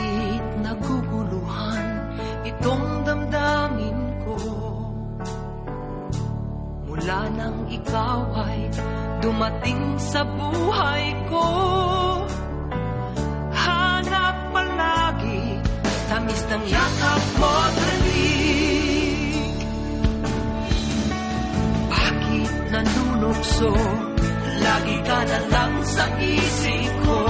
Bakit naguguluhan itong damdamin ko? Mula nang ikaw ay dumating sa buhay ko Hanap palagi tamis ng yakap mo talig Bakit nanunukso? Lagi ka na lang sa isip ko